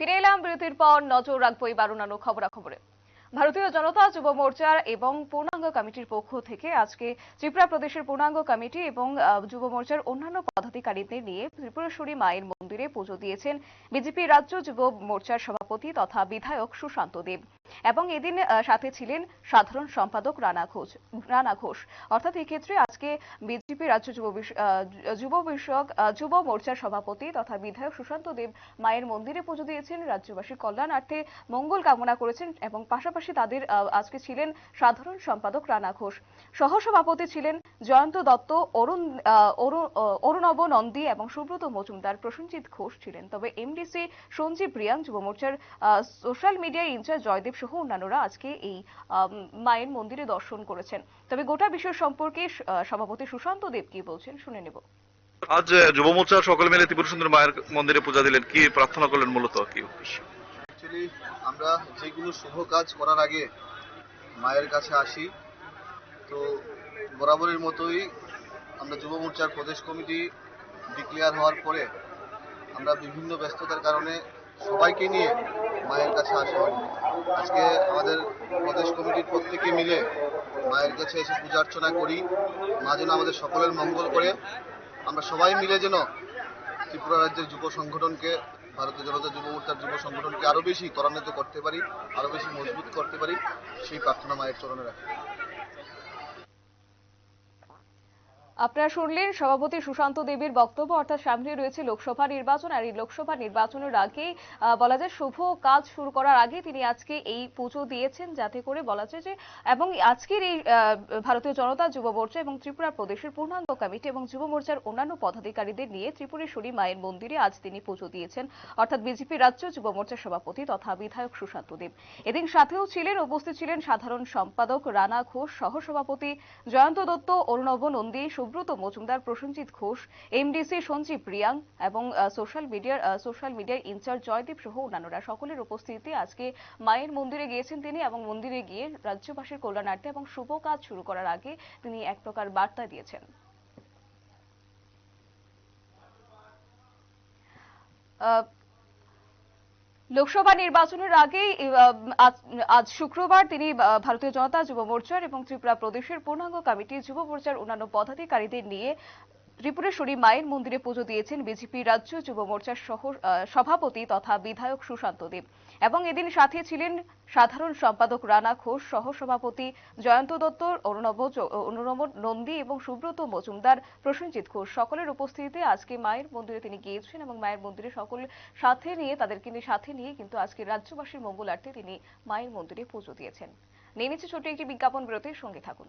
ফিরে এলাম বিরতির পর নজর রাখব এবার অন্যান্য খবরাখবরে। ভারতীয় জনতা যুব মোর্চার এবং পূর্ণাঙ্গ কমিটির পক্ষ থেকে আজকে ত্রিপুরা প্রদেশের পূর্ণাঙ্গ কমিটি এবং যুব মোর্চার অন্যান্য পদাধিকারীদের নিয়ে ত্রিপুরেশ্বরী মায়ের মন্দিরে পুজো দিয়েছেন বিজেপি রাজ্য যুব মোর্চার সভাপতি তথা বিধায়ক সুশান্ত দেব। এবং এদিন সাথে ছিলেন সাধারণ সম্পাদক রানা ঘোষ রানা ঘোষ। অর্থাৎ এই ক্ষেত্রে আজকে বিজেপি রাজ্য যুব যুব বিষয়ক যুব মোর্চার সভাপতি তথা বিধায়ক সুশান্ত দেব মায়ের মন্দিরে পুজো দিয়েছেন। রাজ্যবাসীর কল্যাণার্থে মঙ্গল কামনা করেছেন এবং পাশাপাশি তাদের আজকে ছিলেন সাধারণ সম্পাদক রানা ঘোষ। সহসভাপতি ছিলেন জয়ন্ত দত্ত, অরুণ অরুণব নন্দী এবং সুব্রত মজুমদার, প্রসেনজিৎ ঘোষ ছিলেন। তবে এমডিসি সঞ্জীব রিয়াং, যুব মোর্চার সোশ্যাল মিডিয়া ইনচার্জ জয়দেব সহ অন্যান্যরা আজকে এই মায়ের মন্দিরে দর্শন করেছেন। তবে গোটা বিষয় সম্পর্কে সভাপতি সুশান্ত দেব কি বলছেন শুনে নেব। আজ যুব মোর্চা সকলে মিলে ত্রিপুরা সুন্দর মায়ের মন্দিরে পূজা দিলেন। কি প্রার্থনা করলেন মূলত? কি উদ্দেশ্য? অ্যাকচুয়ালি আমরা যেগুলো শুভ কাজ করার আগে মায়ের কাছে আসি। তো বরাবরের মতোই আমরা যুব মোর্চার প্রদেশ কমিটি ডিক্লেয়ার হওয়ার পরে আমরা বিভিন্ন ব্যস্ততার কারণে সবাইকে নিয়ে মায়ের কাছে আসা আজকে আমাদের প্রদেশ কমিটির প্রত্যেকে মিলে মায়ের কাছে এসে পূজা অর্চনা করি। মা যেন আমাদের সকলের মঙ্গল করে। আমরা সবাই মিলে যেন ত্রিপুরা রাজ্যের যুব সংগঠনকে, ভারতীয় জনতা যুব মোর্চার যুব সংগঠনকে আরও বেশি ত্বরান্বিত করতে পারি আরও বেশি মজবুত করতে পারি, সেই প্রার্থনা মায়ের চরণে রাখি। আপনারা শুনলেন সভাপতি সুশান্ত দেবীর বক্তব্য। অর্থাৎ সামনে রয়েছে লোকসভা নির্বাচন আর এই লোকসভা নির্বাচনের আগে বলা যায় শুভ কাজ শুরু করার আগে তিনি আজকে এই পুজো দিয়েছেন যাতে করে বলা যায় যে, এবং আজকের এই ভারতীয় জনতা যুব মোর্চা এবং ত্রিপুরা প্রদেশের পূর্ণাঙ্গ কমিটি এবং যুব মোর্চার অন্যান্য পদাধিকারীদের নিয়ে ত্রিপুরেশ্বরী মায়ের মন্দিরে আজ তিনি পুজো দিয়েছেন। অর্থাৎ বিজেপি রাজ্য যুব মোর্চার সভাপতি তথা বিধায়ক সুশান্ত দেব। এদিন সাথেও ছিলেন, উপস্থিত ছিলেন সাধারণ সম্পাদক রানা ঘোষ, সহসভাপতি জয়ন্ত দত্ত অরুণব নন্দী সুব্রত মজুমদার প্রসেনজিৎ ঘোষ এমডিসি সঞ্জীব রিয়াং এবং সোশ্যাল মিডিয়ার সোশ্যাল মিডিয়ার ইনচার্জ জয়দীপ সহ অন্যান্যরা। সকলের উপস্থিতিতে আজকে মায়ের মন্দিরে গিয়েছেন তিনি এবং মন্দিরে গিয়ে রাজ্যবাসীর কল্যাণার্থে এবং শুভ কাজ শুরু করার আগে তিনি এক প্রকার বার্তা দিয়েছেন। আহ, লোকসভা নির্বাচনের আগেই আজ শুক্রবার তিনি ভারতীয় জনতা যুব মোর্চার এবং ত্রিপুরা প্রদেশের পূর্ণাঙ্গ কমিটি যুব মোর্চার অন্যান্য পদাধিকারীদের নিয়ে ত্রিপুরেশ্বরী মায়ের মন্দিরে পুজো দিয়েছেন বিজেপি রাজ্য যুব মোর্চার সহ সভাপতি তথা বিধায়ক সুশান্ত দেব। এবং এদিন সাথে ছিলেন সাধারণ সম্পাদক রানা ঘোষ সহ সভাপতি জয়ন্ত দত্ত অরুণব অরুণব নন্দী এবং সুব্রত মজুমদার, প্রসেনজিৎ ঘোষ। সকলের উপস্থিতিতে আজকে মায়ের মন্দিরে তিনি গিয়েছেন এবং মায়ের মন্দিরে সকল সাথে নিয়ে, তাদেরকে নিয়ে সাথে নিয়ে কিন্তু আজকে রাজ্যবাসীর মঙ্গলার্থে তিনি মায়ের মন্দিরে পুজো দিয়েছেন। নিয়ে নিচ্ছে ছোট্ট একটি বিজ্ঞাপন বিরতির সঙ্গে থাকুন।